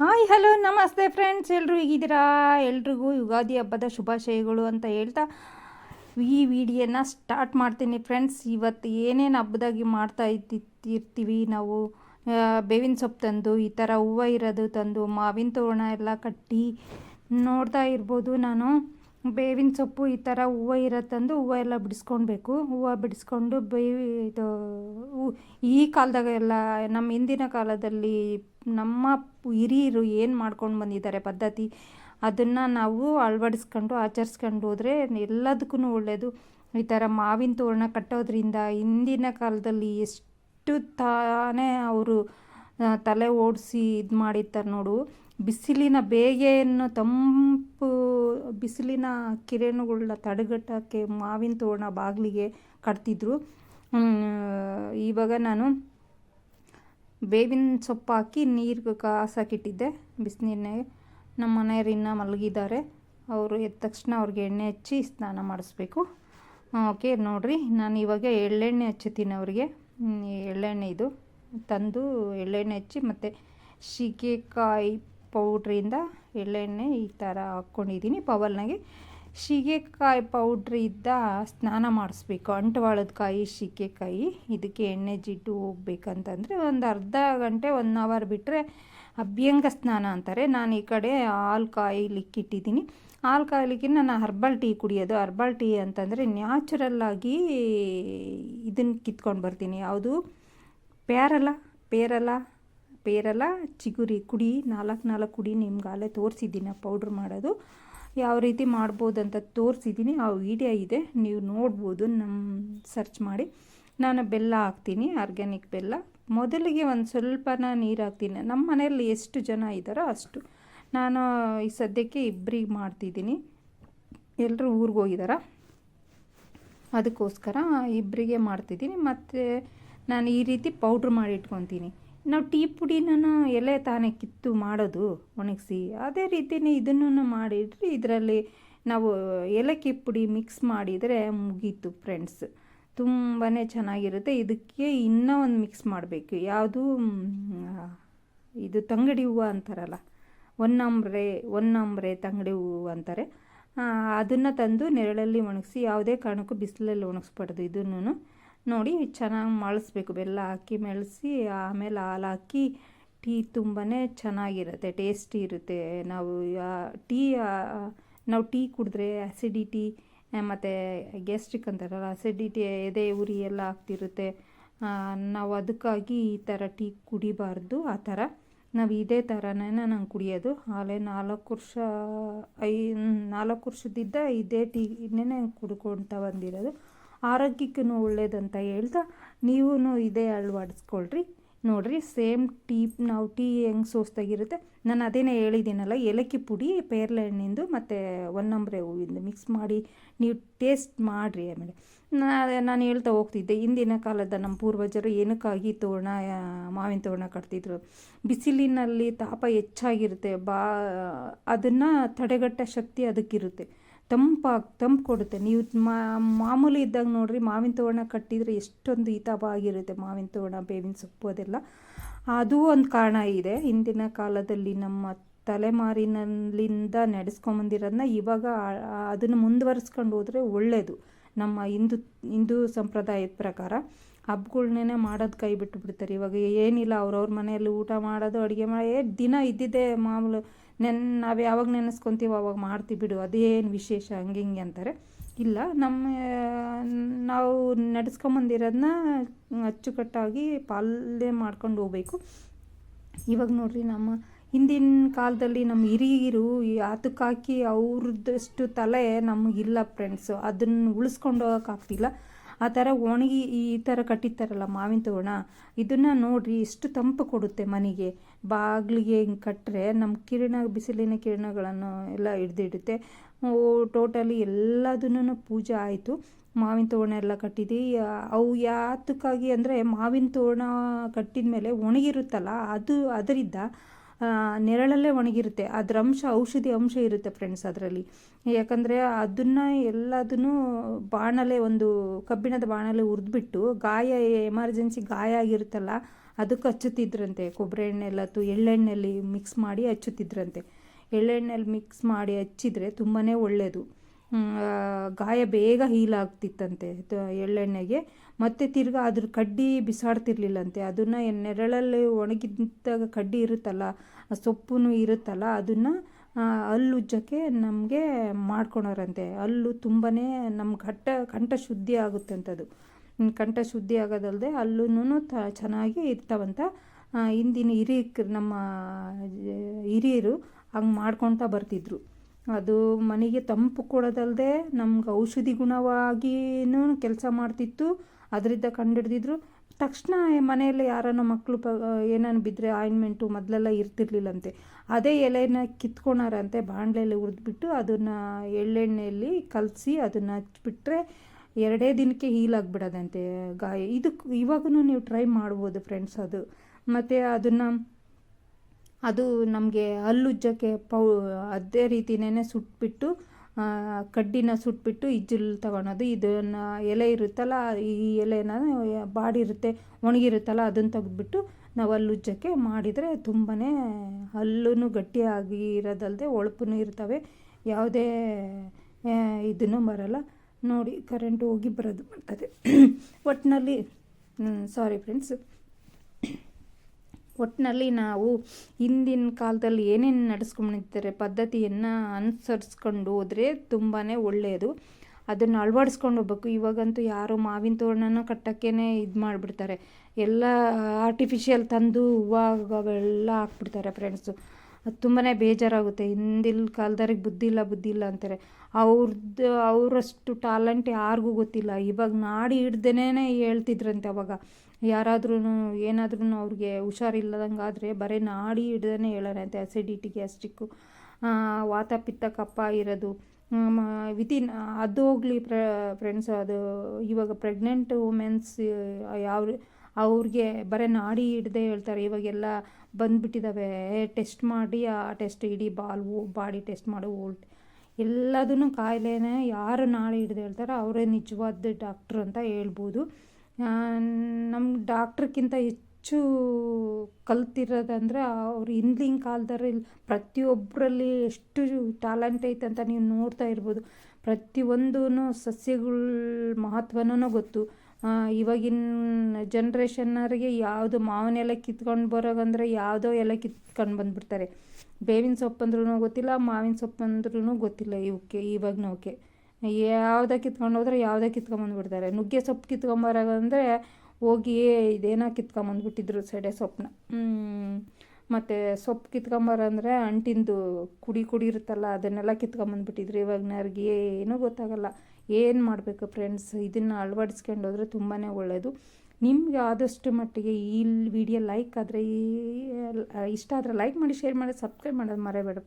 Hi, hello, ನಮಸ್ತೆ friends ಎಲ್ಲರೂ ಹೇಗಿದ್ದೀರಾ? ಎಲ್ರಿಗೂ ಯುಗಾದಿ ಹಬ್ಬದ ಶುಭಾಶಯಗಳು ಅಂತ ಹೇಳ್ತಾ ಈ ವಿಡಿಯೋನ ಸ್ಟಾರ್ಟ್ ಮಾಡ್ತೀನಿ ಫ್ರೆಂಡ್ಸ್ ಇವತ್ತು ಏನೇನು ಹಬ್ಬದಾಗಿ ಮಾಡ್ತಾ ಇರ್ತೀವಿ ನಾವು? ಬೇವಿನ ಸೊಪ್ಪು ತಂದು, ಈ ಥರ ಹೂವು ಇರೋದು ತಂದು, ಮಾವಿನ ತೋರಣ ಎಲ್ಲ ಕಟ್ಟಿ ನೋಡ್ತಾ ಇರ್ಬೋದು ನಾನು. ಬೇವಿನ ಸೊಪ್ಪು ಈ ಥರ ಹೂವು ಇರತ್ತಂದು ತಂದು ಹೂವು ಎಲ್ಲ ಬಿಡಿಸ್ಕೊಳ್ಬೇಕು ಹೂವು ಬಿಡಿಸ್ಕೊಂಡು ಬೇವಿ ಇದು ಈ ಕಾಲದಾಗೆಲ್ಲ ನಮ್ಮ ಹಿಂದಿನ ಕಾಲದಲ್ಲಿ ನಮ್ಮ ಹಿರಿಯರು ಏನು ಮಾಡ್ಕೊಂಡು ಬಂದಿದ್ದಾರೆ ಪದ್ಧತಿ, ಅದನ್ನು ನಾವು ಅಳವಡಿಸ್ಕೊಂಡು ಆಚರಿಸ್ಕೊಂಡು ಹೋದರೆ ಎಲ್ಲದಕ್ಕೂ ಒಳ್ಳೆಯದು ಈ ಥರ ಮಾವಿನ ತೋರಣ ಕಟ್ಟೋದ್ರಿಂದ ಹಿಂದಿನ ಕಾಲದಲ್ಲಿ ಎಷ್ಟು ತಾನೇ ಅವರು ತಲೆ ಓಡಿಸಿ ಇದು ಮಾಡಿರ್ತಾರೆ ನೋಡು. ಬಿಸಿಲಿನ ಬೇಗೆಯನ್ನು ತಂಪು ಬಿಸಿಲಿನ ಕಿರಣಗಳನ್ನ ತಡೆಗಟ್ಟೋಕ್ಕೆ ಮಾವಿನ ತೋರಣ ಬಾಗಿಲಿಗೆ ಕಟ್ತಿದ್ರು. ಇವಾಗ ನಾನು ಬೇವಿನ ಸೊಪ್ಪು ಹಾಕಿ ನೀರು ಕಾಸಾಕಿಟ್ಟಿದ್ದೆ ಬಿಸಿನೀರಿನಾಗೆ ನಮ್ಮ ಮನೆಯವ್ರು ಇನ್ನೂ ಮಲಗಿದ್ದಾರೆ. ಅವರು ಎದ್ದ ತಕ್ಷಣ ಅವ್ರಿಗೆ ಎಣ್ಣೆ ಹಚ್ಚಿ ಸ್ನಾನ ಮಾಡಿಸ್ಬೇಕು. ಓಕೆ, ನೋಡಿರಿ, ನಾನು ಇವಾಗ ಎಳ್ಳೆಣ್ಣೆ ಹಚ್ಚುತ್ತೀನಿ ಅವ್ರಿಗೆ. ಎಳ್ಳೆಣ್ಣೆ ಇದು ತಂದು ಎಳ್ಳೆಣ್ಣೆ ಹಚ್ಚಿ ಮತ್ತು ಸೀಗೆಕಾಯಿ ಪೌಡ್ರಿಂದ ಎಳ್ಳೆಣ್ಣೆ ಈ ಥರ ಹಾಕ್ಕೊಂಡಿದ್ದೀನಿ. ಪವಲ್ನಾಗೆ ಸೀಗೆಕಾಯಿ ಪೌಡ್ರಿಂದ ಸ್ನಾನ ಮಾಡಿಸ್ಬೇಕು. ಅಂಟವಾಳದ ಕಾಯಿ ಸೀಗೆಕಾಯಿ ಇದಕ್ಕೆ ಎಣ್ಣೆ ಜಿಡ್ಡು ಹೋಗ್ಬೇಕಂತಂದರೆ ಒಂದು ಅರ್ಧ ಗಂಟೆ ಒನ್ ಅವರ್ ಬಿಟ್ಟರೆ ಅಭ್ಯಂಗ ಸ್ನಾನ ಅಂತಾರೆ. ನಾನು ಈ ಕಡೆ ಹಾಲು ಕಾಯ್ಲಿಕ್ಕಿಟ್ಟಿದ್ದೀನಿ ಹಾಲು ಕಾಯ್ಲಿಕ್ಕೆ ನಾನು ಹರ್ಬಲ್ ಟೀ ಕುಡಿಯೋದು. ಹರ್ಬಲ್ ಟೀ ಅಂತಂದರೆ ನ್ಯಾಚುರಲ್ಲಾಗಿ ಇದನ್ನು ಕಿತ್ಕೊಂಡು ಬರ್ತೀನಿ. ಯಾವುದು? ಪ್ಯಾರಲ ಪೇರಲ. ಪೇರಲ, ಚಿಗುರಿ ಕುಡಿ, ನಾಲ್ಕು ನಾಲ್ಕು ಕುಡಿ ನಿಮ್ಗಾಲೇ ತೋರಿಸಿದ್ದೀನಿ ಪೌಡ್ರ್ ಮಾಡೋದು. ಯಾವ ರೀತಿ ಮಾಡ್ಬೋದು ಅಂತ ತೋರಿಸಿದ್ದೀನಿ ಆ ವಿಡಿಯೋ ಇದೆ, ನೀವು ನೋಡ್ಬೋದು ನಮ್ಮ ಸರ್ಚ್ ಮಾಡಿ. ನಾನು ಬೆಲ್ಲ ಹಾಕ್ತೀನಿ, ಆರ್ಗ್ಯಾನಿಕ್ ಬೆಲ್ಲ. ಮೊದಲಿಗೆ ಒಂದು ಸ್ವಲ್ಪನ ನೀರು ಹಾಕ್ತೀನಿ. ನಮ್ಮ ಮನೆಯಲ್ಲಿ ಎಷ್ಟು ಜನ ಇದ್ದಾರೋ ಅಷ್ಟು. ನಾನು ಈ ಸದ್ಯಕ್ಕೆ ಇಬ್ಬರಿಗೆ ಮಾಡ್ತಿದ್ದೀನಿ. ಎಲ್ಲರೂ ಊರಿಗೆ ಹೋಗಿದಾರ? ಅದಕ್ಕೋಸ್ಕರ ಇಬ್ಬರಿಗೆ ಮಾಡ್ತಿದ್ದೀನಿ. ಮತ್ತು ನಾನು ಈ ರೀತಿ ಪೌಡ್ರ್ ಮಾಡಿ ಇಟ್ಕೊತೀನಿ. ನಾವು ಟೀ ಪುಡಿನ ಎಲೆ ತಾನೇ ಕಿತ್ತು ಮಾಡೋದು ಒಣಗಿಸಿ, ಅದೇ ರೀತಿಯೇ ಇದನ್ನು ಮಾಡಿದರೆ ಇದರಲ್ಲಿ ನಾವು ಏಲಕ್ಕಿ ಪುಡಿ ಮಿಕ್ಸ್ ಮಾಡಿದರೆ ಮುಗೀತು ಫ್ರೆಂಡ್ಸ್ ತುಂಬಾ ಚೆನ್ನಾಗಿರುತ್ತೆ. ಇದಕ್ಕೆ ಇನ್ನೂ ಒಂದು ಮಿಕ್ಸ್ ಮಾಡಬೇಕು. ಯಾವುದು ಇದು ತಂಗಡಿ ಹೂವು ಅಂತಾರಲ್ಲ ಒನ್ನಂಬ್ರೆ ಒನ್ನಂಬ್ರೆ ತಂಗಡಿ ಹೂವು ಅಂತಾರೆ. ಅದನ್ನು ತಂದು ನೆರಳಲ್ಲಿ ಒಣಗಿಸಿ, ಯಾವುದೇ ಕಾರಣಕ್ಕೂ ಬಿಸಿಲಲ್ಲಿ ಒಣಗಿಸ್ಬಾರ್ದು ಇದನ್ನು ನೋಡಿ ಚೆನ್ನಾಗಿ ಮಳಿಸ್ಬೇಕು. ಬೆಲ್ಲ ಹಾಕಿ ಮೆಳಿಸಿ, ಆಮೇಲೆ ಹಾಲು ಹಾಕಿ, ಟೀ ತುಂಬಾ ಚೆನ್ನಾಗಿರುತ್ತೆ, ಟೇಸ್ಟಿ ಇರುತ್ತೆ. ನಾವು ಟೀ ನಾವು ಟೀ ಕುಡಿದ್ರೆ ಆ್ಯಸಿಡಿಟಿ ಮತ್ತು ಗ್ಯಾಸ್ಟ್ರಿಕ್ ಅಂತಾರಲ್ಲ ಅಸಿಡಿಟಿ ಎದೆ ಉರಿ ಎಲ್ಲ ಆಗ್ತಿರುತ್ತೆ. ನಾವು ಅದಕ್ಕಾಗಿ ಈ ಥರ ಟೀ ಕುಡಿಬಾರ್ದು. ಆ ಥರ ನಾವು ಇದೇ ಥರನೇ ನಾನು ಕುಡಿಯೋದು. ಹಾಲೆ ನಾಲ್ಕು ವರ್ಷ, ಐ, ನಾಲ್ಕು ವರ್ಷದಿದ್ದ ಇದೇ ಟೀ ಇನ್ನೇ ಕುಡ್ಕೊಳ್ತಾ ಬಂದಿರೋದು. ಆರೋಗ್ಯಕ್ಕೂ ಒಳ್ಳೇದಂತ ಹೇಳ್ತಾ ನೀವೂ ಇದೇ ಅಳವಡಿಸ್ಕೊಳ್ರಿ ನೋಡಿರಿ ಸೇಮ್ ಟೀ ನಾವು ಟೀ ಹೆಂಗೆ ಸೋಸ್ತಾಗಿರುತ್ತೆ ನಾನು ಅದೇನೇ ಹೇಳಿದ್ದೀನಲ್ಲ, ಏಲಕ್ಕಿ ಪುಡಿ, ಪೇರ್ಲೆ ಹಣ್ಣಿಂದು ಮತ್ತು ಒನ್ನಂಬ್ರೆ ಹೂವಿಂದು ಮಿಕ್ಸ್ ಮಾಡಿ ನೀವು ಟೇಸ್ಟ್ ಮಾಡಿರಿ ಆಮೇಲೆ. ನಾನು ಹೇಳ್ತಾ ಹೋಗ್ತಿದ್ದೆ, ಹಿಂದಿನ ಕಾಲದ ನಮ್ಮ ಪೂರ್ವಜರು ಏನಕ್ಕಾಗಿ ತೋರಣ ಮಾವಿನ ತೋರಣ ಕಟ್ತಿದ್ರು? ಬಿಸಿಲಿನಲ್ಲಿ ತಾಪ ಹೆಚ್ಚಾಗಿರುತ್ತೆ, ಬಾ, ಅದನ್ನು ತಡೆಗಟ್ಟ ಶಕ್ತಿ ಅದಕ್ಕಿರುತ್ತೆ. ತಂಪಾಗಿ, ತಂಪು ಕೊಡುತ್ತೆ. ನೀವು ಮಾಮೂಲಿ ಇದ್ದಾಗ ನೋಡ್ರಿ, ಮಾವಿನ ತೋರಣ ಕಟ್ಟಿದರೆ ಎಷ್ಟೊಂದು ಹಿತಾಪ ಆಗಿರುತ್ತೆ ಮಾವಿನ ತೋರಣ, ಬೇವಿನ ಸೊಪ್ಪು ಅದೆಲ್ಲ. ಅದು ಒಂದು ಕಾರಣ ಇದೆ. ಹಿಂದಿನ ಕಾಲದಲ್ಲಿ ನಮ್ಮ ತಲೆಮಾರಿನಲ್ಲಿಂದ ನಡೆಸ್ಕೊಂಬಂದಿರೋದನ್ನ ಇವಾಗ ಅದನ್ನು ಮುಂದುವರಿಸ್ಕೊಂಡು ಹೋದರೆ ಒಳ್ಳೆಯದು ನಮ್ಮ ಹಿಂದೂ ಹಿಂದೂ ಸಂಪ್ರದಾಯದ ಪ್ರಕಾರ. ಹಬ್ಬಗಳನ್ನೇ ಮಾಡೋದು ಕೈ ಬಿಟ್ಟು ಬಿಡ್ತಾರೆ ಇವಾಗ ಏನಿಲ್ಲ, ಅವ್ರವ್ರ ಮನೆಯಲ್ಲಿ ಊಟ ಮಾಡೋದು, ಅಡುಗೆ ಮಾಡಿ ದಿನ ಇದ್ದಿದ್ದೇ ಮಾಮೂಲು ನೆನ್, ನಾವು ಯಾವಾಗ ನೆನೆಸ್ಕೊತೀವಿ ಅವಾಗ ಮಾಡ್ತೀವಿ ಬಿಡು, ಅದೇನು ವಿಶೇಷ ಹಂಗೆ ಹಿಂಗೆ ಅಂತಾರೆ. ಇಲ್ಲ, ನಮ್ಮ, ನಾವು ನಡೆಸ್ಕೊಂಬಂದಿರೋದನ್ನ ಅಚ್ಚುಕಟ್ಟಾಗಿ ಪಾಲನೆ ಮಾಡ್ಕೊಂಡು ಹೋಗ್ಬೇಕು. ಇವಾಗ ನೋಡ್ರಿ ನಮ್ಮ ಹಿಂದಿನ ಕಾಲದಲ್ಲಿ ನಮ್ಮ ಹಿರಿಯರು ಈ ಆತಕ್ಕೆ ಹಾಕಿ ಅವ್ರದ್ದಷ್ಟು ತಲೆ ನಮಗಿಲ್ಲ ಫ್ರೆಂಡ್ಸು ಅದನ್ನು ಉಳಿಸ್ಕೊಂಡು ಹೋಗೋಕ್ಕಾಗ್ತಿಲ್ಲ ಆ ಥರ ಒಣಗಿ ಈ ಥರ ಕಟ್ಟಿರ್ತಾರಲ್ಲ ಮಾವಿನ ತೋರಣ, ಇದನ್ನು ನೋಡಿರಿ ಎಷ್ಟು ತಂಪು ಕೊಡುತ್ತೆ ಮನೆಗೆ. ಬಾಗಿಲಿಗೆ ಹಿಂಗೆ ಕಟ್ಟರೆ ನಮ್ಮ ಕಿರಣ, ಬಿಸಿಲಿನ ಕಿರಣಗಳನ್ನು ಎಲ್ಲ ಹಿಡ್ದಿಡುತ್ತೆ. ಟೋಟಲಿ ಎಲ್ಲದನ್ನು ಪೂಜೆ ಆಯಿತು. ಮಾವಿನ ತೋರಣ ಎಲ್ಲ ಕಟ್ಟಿದ್ವಿ ಅವು ಯಾತಕ್ಕಾಗಿ ಅಂದರೆ ಮಾವಿನ ತೋರಣ ಕಟ್ಟಿದ ಮೇಲೆ ಒಣಗಿರುತ್ತಲ್ಲ, ಅದು ಅದರಿಂದ ನೆರಳಲ್ಲೇ ಒಣಗಿರುತ್ತೆ. ಅದ್ರ ಅಂಶ, ಔಷಧಿ ಅಂಶ ಇರುತ್ತೆ ಫ್ರೆಂಡ್ಸ್ ಅದರಲ್ಲಿ. ಯಾಕಂದರೆ ಅದನ್ನು ಎಲ್ಲದನ್ನು ಬಾಣಲೆ, ಒಂದು ಕಬ್ಬಿಣದ ಬಾಣಲೆ ಹುರಿದ್ಬಿಟ್ಟು ಗಾಯ ಎಮರ್ಜೆನ್ಸಿ ಗಾಯ ಆಗಿರುತ್ತಲ್ಲ ಅದಕ್ಕೆ ಹಚ್ಚುತ್ತಿದ್ರಂತೆ ಕೊಬ್ಬರಿ ಎಣ್ಣೆ ತು, ಎಳ್ಳೆಣ್ಣೆಯಲ್ಲಿ ಮಿಕ್ಸ್ ಮಾಡಿ ಹಚ್ಚುತ್ತಿದ್ರಂತೆ. ಎಳ್ಳೆಣ್ಣೆಯಲ್ಲಿ ಮಿಕ್ಸ್ ಮಾಡಿ ಹಚ್ಚಿದರೆ ತುಂಬಾ ಒಳ್ಳೆಯದು ಗಾಯ ಬೇಗ ಹೀಲ್ ಆಗ್ತಿತ್ತಂತೆ ಎಳ್ಳೆಣ್ಣೆಗೆ. ಮತ್ತು ತಿರ್ಗಾ ಅದ್ರ ಕಡ್ಡಿ ಬಿಸಾಡ್ತಿರ್ಲಿಲ್ಲಂತೆ. ಅದನ್ನು ನೆರಳಲ್ಲಿ ಒಣಗಿದ್ದಾಗ ಕಡ್ಡಿ ಇರುತ್ತಲ್ಲ ಸೊಪ್ಪು ಇರುತ್ತಲ್ಲ, ಅದನ್ನು ಹಲ್ಲುಜ್ಜಕ್ಕೆ ನಮಗೆ ಮಾಡ್ಕೊಳೋರಂತೆ. ಹಲ್ಲು ತುಂಬಾ ನಮ್ಮ ಘಟ್ಟ, ಕಂಠ ಶುದ್ಧಿ ಆಗುತ್ತೆ ಅಂತದು ಕಂಠ ಶುದ್ಧಿ ಆಗೋದಲ್ಲದೆ ಅಲ್ಲೂ ತ, ಚೆನ್ನಾಗಿ ಇರ್ತಾವಂತ. ಹಿಂದಿನ ಹಿರಿಯ ನಮ್ಮ ಹಿರಿಯರು ಹಂಗೆ ಮಾಡ್ಕೊಳ್ತಾ ಬರ್ತಿದ್ರು. ಅದು ಮನೆಗೆ ತಂಪು ಕೊಡೋದಲ್ಲದೆ ನಮ್ಗೆ ಔಷಧಿ ಗುಣವಾಗಿಯೂ ಕೆಲಸ ಮಾಡ್ತಿತ್ತು. ಅದರಿಂದ ಕಂಡುಹಿಡ್ದಿದ್ರು. ತಕ್ಷಣ ಮನೆಯಲ್ಲಿ ಯಾರನ್ನ ಮಕ್ಕಳು ಪ ಏನಾನು ಬಿದ್ದರೆ ಆಯಿಂಟ್ಮೆಂಟು ಮೊದಲೆಲ್ಲ ಇರ್ತಿರ್ಲಿಲ್ಲಂತೆ. ಅದೇ ಎಲೆನ ಕಿತ್ಕೊಳಾರಂತೆ ಬಾಣಲೆಯಲ್ಲಿ ಹುರಿದ್ಬಿಟ್ಟು ಅದನ್ನು ಎಳ್ಳೆಣ್ಣೆಯಲ್ಲಿ ಕಲಸಿ ಅದನ್ನು ಹಚ್ಚಿಬಿಟ್ರೆ ಎರಡೇ ದಿನಕ್ಕೆ ಹೀಲ್ ಆಗಿಬಿಡೋದಂತೆ ಗಾಯ. ಇದಕ್ಕೆ ಇವಾಗೂ ನೀವು ಟ್ರೈ ಮಾಡ್ಬೋದು ಫ್ರೆಂಡ್ಸ್ ಅದು. ಮತ್ತು ಅದನ್ನು ಅದು ನಮಗೆ ಹಲ್ಲುಜ್ಜಕ್ಕೆ ಪೌ, ಅದೇ ರೀತಿನೇ ಸುಟ್ಬಿಟ್ಟು ಕಡ್ಡಿನ ಸುಟ್ಬಿಟ್ಟು ಇಜ್ಜಲ್ ತಗೊಳೋದು. ಇದನ್ನು ಎಲೆ ಇರುತ್ತಲ್ಲ, ಈ ಎಲೆನ ಬಾಡಿರುತ್ತೆ, ಒಣಗಿರುತ್ತಲ್ಲ, ಅದನ್ನು ತೆಗೆದ್ಬಿಟ್ಟು ನಾವು ಹಲ್ಲುಜ್ಜಕ್ಕೆ ಮಾಡಿದರೆ ತುಂಬಾ ಹಲ್ಲೂ ಗಟ್ಟಿಯಾಗಿ ಇರೋದಲ್ಲದೆ ಹೊಳಪು ಇರ್ತವೆ. ಯಾವುದೇ ಇದನ್ನು ಬರಲ್ಲ. ನೋಡಿ ಕರೆಂಟ್ ಹೋಗಿ ಬರೋದು ಬರ್ತದೆ. ಒಟ್ಟಿನಲ್ಲಿ ಸಾರಿ ಫ್ರೆಂಡ್ಸ್ ಒಟ್ಟಿನಲ್ಲಿ ನಾವು ಹಿಂದಿನ ಕಾಲದಲ್ಲಿ ಏನೇನು ನಡೆಸ್ಕೊಂಡಿರ್ತಾರೆ ಪದ್ಧತಿಯನ್ನು ಅನುಸರಿಸ್ಕೊಂಡು ಹೋದರೆ ತುಂಬಾ ಒಳ್ಳೆಯದು ಅದನ್ನು ಅಳವಡಿಸ್ಕೊಂಡು ಹೋಗ್ಬೇಕು. ಇವಾಗಂತೂ ಯಾರು ಮಾವಿನ ತೋರಣನ ಕಟ್ಟೋಕ್ಕೇ ಇದು ಮಾಡಿಬಿಡ್ತಾರೆ. ಎಲ್ಲ ಆರ್ಟಿಫಿಷಿಯಲ್ ತಂದು ಹೂವಾಗವೆಲ್ಲ ಹಾಕ್ಬಿಡ್ತಾರೆ ಫ್ರೆಂಡ್ಸು ಅದು ತುಂಬಾ ಬೇಜಾರಾಗುತ್ತೆ. ಹಿಂದಿನ ಕಾಲದವ್ರಿಗೆ ಬುದ್ಧಿ ಇಲ್ಲ ಬುದ್ಧಿ ಇಲ್ಲ ಅಂತಾರೆ. ಅವ್ರದ್ದು ಅವರಷ್ಟು ಟ್ಯಾಲೆಂಟ್ ಯಾರಿಗೂ ಗೊತ್ತಿಲ್ಲ. ಇವಾಗ ನಾಡಿ ಹಿಡ್ದೇನೆ ಹೇಳ್ತಿದ್ರಂತೆ ಅವಾಗ. ಯಾರಾದ್ರೂ ಏನಾದ್ರೂ ಅವ್ರಿಗೆ ಹುಷಾರಿಲ್ಲದಂಗಾದರೆ ಬರೀ ನಾಡಿ ಹಿಡ್ದೇ ಹೇಳೋರಂತೆ ಅಸಿಡಿಟಿ ಗ್ಯಾಸ್ಟಿಕ್ಕು ವಾತ ಪಿತ್ತ ಕಪ್ಪ ಇರೋದು. ವಿತಿನ್ ಅದು ಹೋಗಲಿ ಫ್ರೆಂಡ್ಸ್ ಅದು ಇವಾಗ ಪ್ರೆಗ್ನೆಂಟ್ ವುಮೆನ್ಸ್ ಯಾವ ಅವ್ರಿಗೆ ಬರೀ ನಾಡಿ ಹಿಡ್ದೇ ಹೇಳ್ತಾರೆ. ಇವಾಗೆಲ್ಲ ಬಂದುಬಿಟ್ಟಿದ್ದಾವೆ ಟೆಸ್ಟ್ ಮಾಡಿ, ಆ ಟೆಸ್ಟ್ ಇಡೀ ಬಾಲ್ ಬಾಡಿ ಟೆಸ್ಟ್ ಮಾಡು ಓಲ್ಟ್. ಎಲ್ಲದೂ ಕಾಯಿಲೆನೇ ಯಾರು ನಾಡಿ ಹಿಡ್ದು ಹೇಳ್ತಾರೋ ಅವರೇ ನಿಜವಾದ ಡಾಕ್ಟ್ರು ಅಂತ ಹೇಳ್ಬೋದು. ನಮ್ಮ ಡಾಕ್ಟ್ರಕ್ಕಿಂತ ಹೆಚ್ಚು ಕಲ್ತಿರೋದಂದರೆ ಅವ್ರು ಹಿಂದಿನ ಕಾಲದಲ್ಲಿ ಪ್ರತಿಯೊಬ್ಬರಲ್ಲಿ ಎಷ್ಟು ಟ್ಯಾಲೆಂಟ್ ಐತೆ ಅಂತ ನೀವು ನೋಡ್ತಾ ಇರ್ಬೋದು. ಪ್ರತಿಯೊಂದೂ ಸಸ್ಯಗಳ ಮಹತ್ವನೂ ಗೊತ್ತು. ಇವಾಗಿನ ಜನ್ರೇಷನ್ನರಿಗೆ ಯಾವುದು ಮಾವಿನ ಎಲೆ ಕಿತ್ಕೊಂಡು ಬರೋಗಂದ್ರೆ ಯಾವುದೋ ಎಲೆ ಕಿತ್ಕೊಂಡು ಬಂದುಬಿಡ್ತಾರೆ. ಬೇವಿನ ಸೊಪ್ಪಂದ್ರೂ ಗೊತ್ತಿಲ್ಲ, ಮಾವಿನ ಸೊಪ್ಪು ಅಂದ್ರೂ ಗೊತ್ತಿಲ್ಲ ಇವಕ್ಕೆ ಇವಾಗ್ನವಕ್ಕೆ ಯಾವುದೇ ಕಿತ್ಕೊಂಡು ಹೋದ್ರೆ ಯಾವುದೇ ಕಿತ್ಕೊಂಬಂದ್ಬಿಡ್ತಾರೆ ನುಗ್ಗೆ ಸೊಪ್ಪು ಕಿತ್ಕೊಂಬರೋದಂದರೆ ಹೋಗಿ ಇದೇನೋ ಕಿತ್ಕೊಂಬಂದ್ಬಿಟ್ಟಿದ್ರು ಸೆಡೆ ಸೊಪ್ಪನ್ನ. ಮತ್ತು ಸೊಪ್ಪು ಕಿತ್ಕೊಂಬರಂದರೆ ಅಂಟಿಂದು ಕುಡಿ ಕುಡಿ ಇರುತ್ತಲ್ಲ, ಅದನ್ನೆಲ್ಲ ಕಿತ್ಕೊಂಬಂದ್ಬಿಟ್ಟಿದ್ರು ನರ್ಗೆ ಏನೂ ಗೊತ್ತಾಗಲ್ಲ. ಏನು ಮಾಡಬೇಕು ಫ್ರೆಂಡ್ಸ್? ಇದನ್ನು ಅಳವಡಿಸ್ಕೊಂಡು ಹೋದರೆ ತುಂಬಾ ಒಳ್ಳೆಯದು ನಿಮಗೆ ಆದಷ್ಟು ಮಟ್ಟಿಗೆ ಈ ವಿಡಿಯೋ ಲೈಕ್ ಆದರೆ ಇಷ್ಟ ಆದರೆ ಲೈಕ್ ಮಾಡಿ, ಶೇರ್ ಮಾಡಿ, ಸಬ್ಸ್ಕ್ರೈಬ್ ಮಾಡೋದು ಮರೆಯಬೇಡ